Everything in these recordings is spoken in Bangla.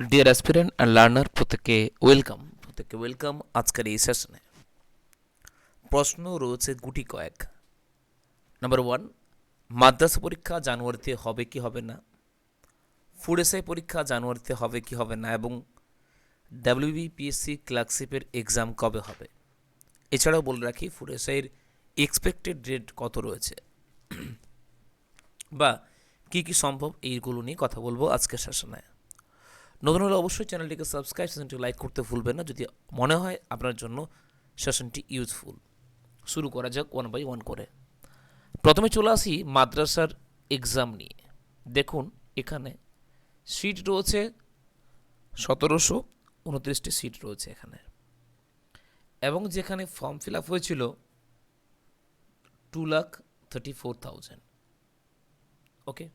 ডিয়ার অ্যাসপিরেন্ট অ্যান্ড লার্নার প্রত্যেককে ওয়েলকাম প্রত্যেককে ওয়েলকাম আজকের এই সেশনে প্রশ্ন রয়েছে গুটি কয়েক নাম্বার ওয়ান মাদ্রাসা পরীক্ষা জানুয়ারিতে হবে কি হবে না ফুড এসআই পরীক্ষা জানুয়ারিতে হবে কি হবে না এবং ডাব্লিউবিপিএসসি ক্লার্কশিপের এক্সাম কবে হবে এছাড়াও বলে রাখি ফুড এসআইয়ের এক্সপেক্টেড ডেট কত রয়েছে বা কি কি সম্ভব? এইগুলো নিয়ে কথা বলব আজকের সেশনে নতুন হলে অবশ্যই চ্যানেলটিকে সাবস্ক্রাইব সেশনটি লাইক করতে ভুলবেন না। যদি মনে হয় আপনার জন্য সেশনটি ইউজফুল শুরু করা যাক ওয়ান বাই ওয়ান করে। প্রথমে চলে আসি মাদ্রাসার এক্সাম নিয়ে। দেখুন, এখানে সিট রয়েছে সতেরোশো উনত্রিশটি সিট রয়েছে এখানে। এবং যেখানে ফর্ম ফিল আপ হয়েছিল two lakh thirty four thousand okay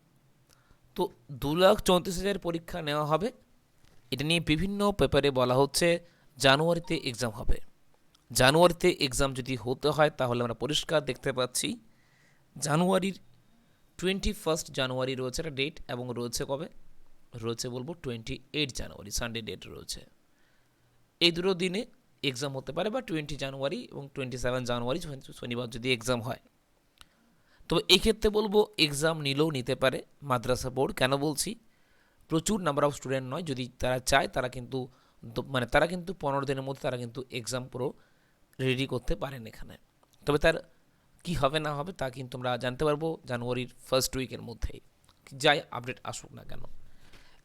তো দু লাখ চৌত্রিশ হাজার পরীক্ষা নেওয়া হবে। এটা নিয়ে বিভিন্ন পেপারে বলা হচ্ছে জানুয়ারিতে এক্সাম হবে। জানুয়ারিতে এক্সাম যদি হতে হয়, তাহলে আমরা পরিষ্কার দেখতে পাচ্ছি জানুয়ারির টোয়েন্টি ফার্স্ট জানুয়ারি রয়েছে একটা ডেট এবং রয়েছে কবে? রয়েছে বলব twenty eight January Sunday date রয়েছে। এই দুটো দিনে এক্সাম হতে পারে বা টোয়েন্টি জানুয়ারি এবং টোয়েন্টি সেভেন জানুয়ারি শনিবার যদি এক্সাম হয়। তবে এই ক্ষেত্রে বলব এক্সাম নিলেও নিতে পারে মাদ্রাসা বোর্ড। কেন বলছি? প্রচুর নাম্বার অফ স্টুডেন্ট নয়, যদি তারা চায় তারা কিন্তু মানে তারা কিন্তু পনেরো দিনের মধ্যে তারা কিন্তু এক্সাম পুরো রেডি করতে পারেন এখানে। তবে তার কি হবে না হবে তা কিন্তু আমরা জানতে পারব জানুয়ারির ফার্স্ট উইকের মধ্যেই। যাই আপডেট আসুক না কেন।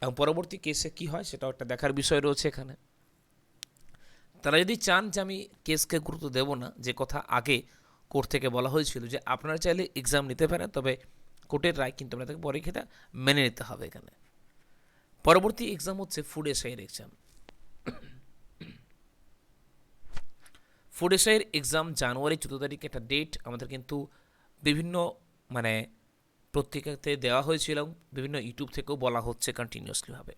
এবং পরবর্তী কেসে কি হয় সেটাও একটা দেখার বিষয় রয়েছে এখানে। তারা যদি চান যে আমি কেসকে গুরুত্ব দেব না, যে কথা আগে কোর্ট থেকে বলা হয়েছিল যে আপনারা চাইলে এক্সাম নিতে পারেন, তবে কোর্টের রায় কিন্তু আপনাদেরকে পরীক্ষাটা মেনে নিতে হবে এখানে। পরবর্তী এক্সাম হচ্ছে ফুড এসআইয়ের এক্সাম ফুড এসআইয়ের এক্সাম জানুয়ারি চোদ্দ তারিখে একটা ডেট আমাদের কিন্তু বিভিন্ন মানে পত্রিকাতে দেওয়া হয়েছিল বিভিন্ন ইউটিউব থেকেও বলা হচ্ছে কন্টিনিউয়াসলিভাবে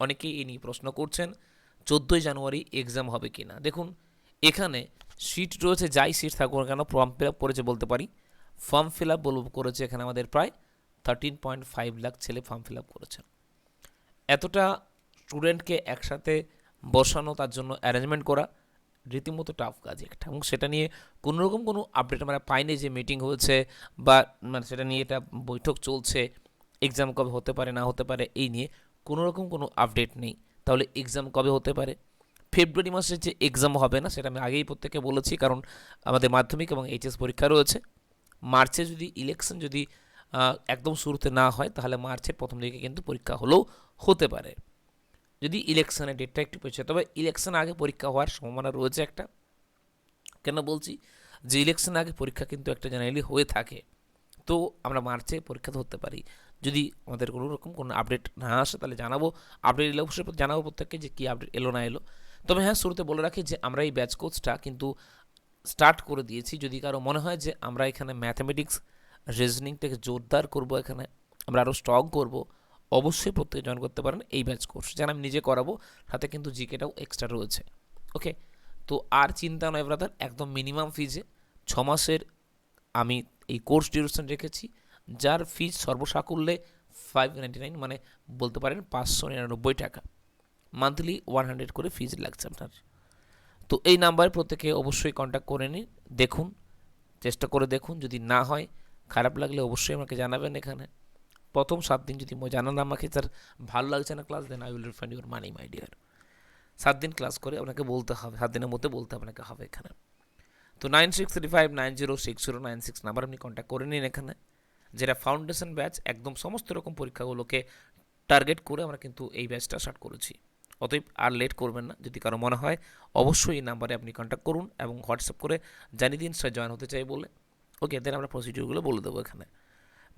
অনেকেই এই নিয়ে প্রশ্ন করছেন, চোদ্দোই জানুয়ারি এক্সাম হবে কি না দেখুন, এখানে সিট রয়েছে, যাই সিট থাকুক না কেন ফর্ম ফিল আপ করেছে বলতে পারি। ফর্ম ফিল আপ বলব করেছে এখানে আমাদের প্রায় থার্টিন পয়েন্ট ফাইভ লাখ ছেলে ফর্ম ফিল আপ করেছেন এতটা স্টুডেন্টকে একসাথে বসানো, তার জন্য অ্যারেঞ্জমেন্ট করা রীতিমতো টাফ কাজ একটা। এবং সেটা নিয়ে কোনো রকম কোনো আপডেট আমরা পাইনি যে মিটিং হয়েছে বা মানে সেটা নিয়ে এটা বৈঠক চলছে এক্সাম কবে হতে পারে, না হতে পারে, এই নিয়ে কোনো রকম কোনো আপডেট নেই। তাহলে এক্সাম কবে হতে পারে? ফেব্রুয়ারি মাসে যে এক্সাম হবে না, সেটা আমি আগেই প্রত্যেকে বলেছি, কারণ আমাদের মাধ্যমিক এবং এইচএস পরীক্ষা রয়েছে। মার্চে যদি ইলেকশন যদি একদম শুরুতে না হয়, তাহলে মার্চের প্রথম দিকে কিন্তু পরীক্ষা হলেও হতে পারে। যদি ইলেকশনের ডেটটা একটু পেছিয়ে তবে ইলেকশন আগে পরীক্ষা হওয়ার সম্ভাবনা রয়েছে একটা। কেন বলছি? যে ইলেকশন আগে পরীক্ষা কিন্তু একটা জেনারেলি হয়ে থাকে। তো আমরা মার্চে পরীক্ষা ধরতে পারি। যদি আমাদের কোনো রকম কোনো আপডেট না আসে, তাহলে জানাব। আপডেট এলে অবশ্যই জানাব প্রত্যেককে যে কী আপডেট এলো না এলো। তবে হ্যাঁ শুরুতে বলে রাখি যে আমরা এই ব্যাচ কোর্সটা কিন্তু স্টার্ট করে দিয়েছি। যদি কারও মনে হয় যে আমরা এখানে ম্যাথামেটিক্স রিজনিংটাকে জোরদার করব এখানে, আমরা আরও স্ট্রং করব, অবশ্যই প্রত্যেকে জয়েন করতে পারেন এই ব্যাচ কোর্স যেন আমি নিজে করাবো, সাথে কিন্তু জিকেটাও এক্সট্রা রয়েছে ওকে তো আর চিন্তা নয় ব্রাদার একদম মিনিমাম ফিজে ছ মাসের আমি এই কোর্স ডিউরেশন রেখেছি, যার ফিজ সর্বসাকুল্যে ফাইভ নাইনটি নাইন মানে বলতে পারেন পাঁচশো নিরানব্বই টাকা। মান্থলি ওয়ান হান্ড্রেড করে ফিজ লাগছে আপনার। তো এই নাম্বারে প্রত্যেকে অবশ্যই কন্ট্যাক্ট করে নিন, দেখুন, চেষ্টা করে দেখুন, যদি না হয় খারাপ লাগলে অবশ্যই আমাকে জানাবেন এখানে। প্রথম সাত দিন যদি জানান আমাকে স্যার ভালো লাগছে না class then I will refund your money my dear সাত দিন ক্লাস করে আপনাকে বলতে হবে, সাত দিনের মধ্যে বলতে আপনাকে হবে এখানে। তো nine six three five nine zero six zero nine six number আপনি কন্ট্যাক্ট করে নিন এখানে। যেটা ফাউন্ডেশন ব্যাচ একদম সমস্ত রকম পরীক্ষাগুলোকে টার্গেট করে আমরা কিন্তু এই ব্যাচটা স্টার্ট করেছি। অতএব আর লেট করবেন না, যদি কারও মনে হয়, অবশ্যই এই নাম্বারে আপনি কন্ট্যাক্ট করুন এবং হোয়াটসঅ্যাপ করে জানিয়ে দিন স্যার জয়েন হতে চাই বলে। ওকে দেন আমরা প্রসিডিউরগুলো বলে দেবো এখানে।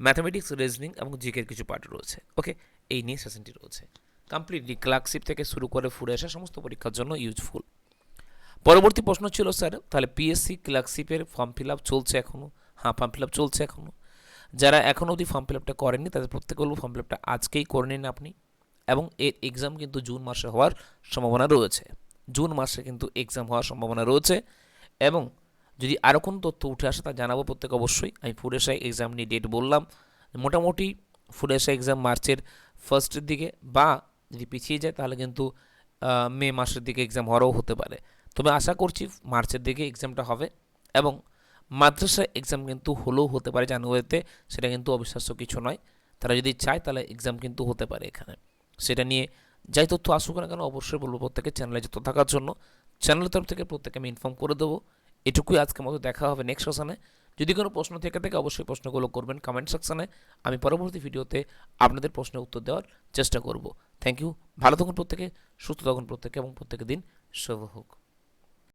ম্যাথামেটিক্স রিজনিং এবং জিকের কিছু পার্ট রয়েছে। ওকে এই নিয়ে সেশনটি রয়েছে। কমপ্লিটলি ক্লার্কশিপ থেকে শুরু করে ফুরে আসা সমস্ত পরীক্ষার জন্য ইউজফুল পরবর্তী প্রশ্ন ছিল স্যার তাহলে পিএসসি ক্লার্কশিপের ফর্ম ফিল আপ চলছে এখনও হ্যাঁ ফর্ম ফিল আপ চলছে এখনও যারা এখনও অবধি ফর্ম ফিল আপটা করেননি, তাদের প্রত্যেকে বলব ফর্ম ফিল আপটা আজকেই করে নিন আপনি। এবং এর এক্সাম কিন্তু জুন মাসে হওয়ার সম্ভাবনা রয়েছে। জুন মাসে কিন্তু এক্সাম হওয়ার সম্ভাবনা রয়েছে। এবং যদি আরও কোনো তথ্য উঠে আসে তা জানাব প্রত্যেক অবশ্যই। আমি ফুড এসআই এক্সাম নিয়ে ডেট বললাম। মোটামুটি ফুড এসআই এক্সাম মার্চের ফার্স্টের দিকে বা যদি পিছিয়ে যায় তাহলে কিন্তু মে মাসের দিকে এক্সাম হওয়ারও হতে পারে। তবে আশা করছি মার্চের দিকে এক্সামটা হবে এবং মাদ্রাসা এক্সাম কিন্তু হলেও হতে পারে জানুয়ারিতে, সেটা কিন্তু অবিশ্বাস্য কিছু নয়। তারা যদি চায় তাহলে এক্সাম কিন্তু হতে পারে এখানে। সেটা নিয়ে যাই তথ্য আসুক না কেন, অবশ্যই বলব প্রত্যেকে চ্যানেলে যুক্ত থাকার জন্য। চ্যানেলের তরফ থেকে প্রত্যেকে আমি ইনফর্ম করে দেবো। এটুকুই আজকের মতো, দেখা হবে নেক্সট সেশনে যদি কোনো প্রশ্ন থেকে থাকে, অবশ্যই প্রশ্নগুলো করবেন কমেন্ট সেকশনে আমি পরবর্তী ভিডিওতে আপনাদের প্রশ্নের উত্তর দেওয়ার চেষ্টা করব। থ্যাংক ইউ ভালো থাকুন প্রত্যেকে, সুস্থ থাকুন প্রত্যেকে, এবং প্রত্যেকের দিন শুভ হোক।